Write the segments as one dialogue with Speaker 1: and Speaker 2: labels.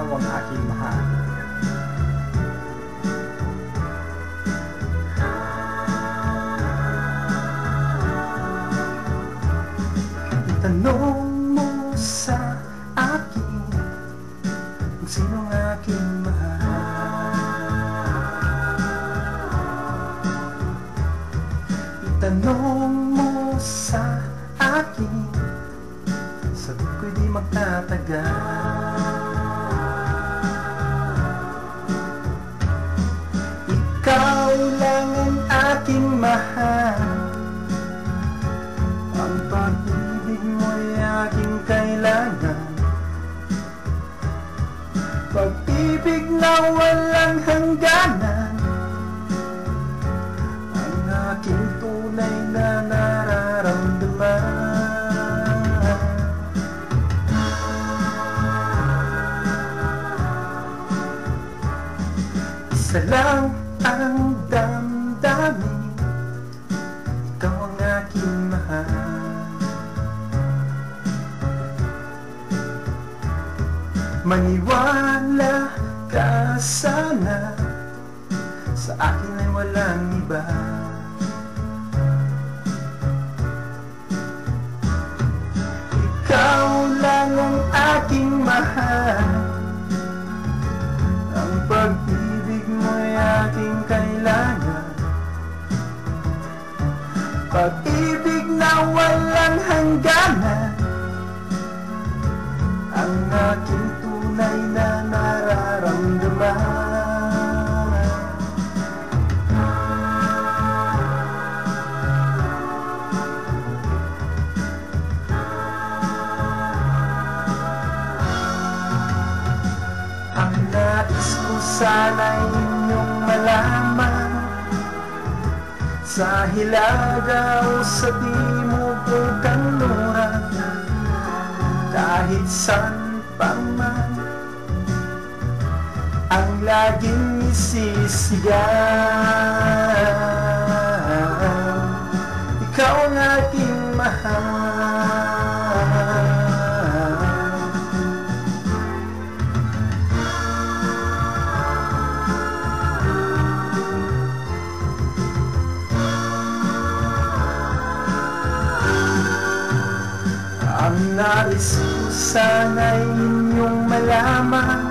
Speaker 1: ikaw ang aking mahal. Itanong mo sa akin kung sino ang aking mahal. Itanong mo sa akin Sagot ko'y di magtatagal mahal Ang pag-ibig mo'y aking kailangan. Pag-ibig na walang hangganan. Ang aking tunay na nararamdaman. Isa lang ang damdamin Maniwala ka sana. Sa akin ay walang iba. Ikaw lang ang aking mahal. Ang pag-ibig mo'y aking kailangan. Pag-ibig na walang hangganan. Ang aking nais ko sana'y inyong malaman Sa hilaga o sa timog o kanluran Kahit saan pa man Ang laging isisigaw Nais ko sana inyong malaman.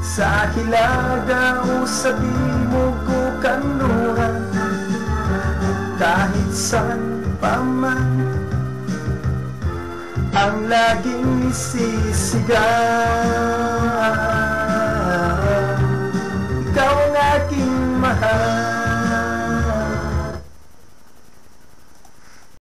Speaker 1: Sa hilaga o sa bimog o kanluran Kahit saan pa man. Ang laging isisigaw Ikaw ang aking mahal.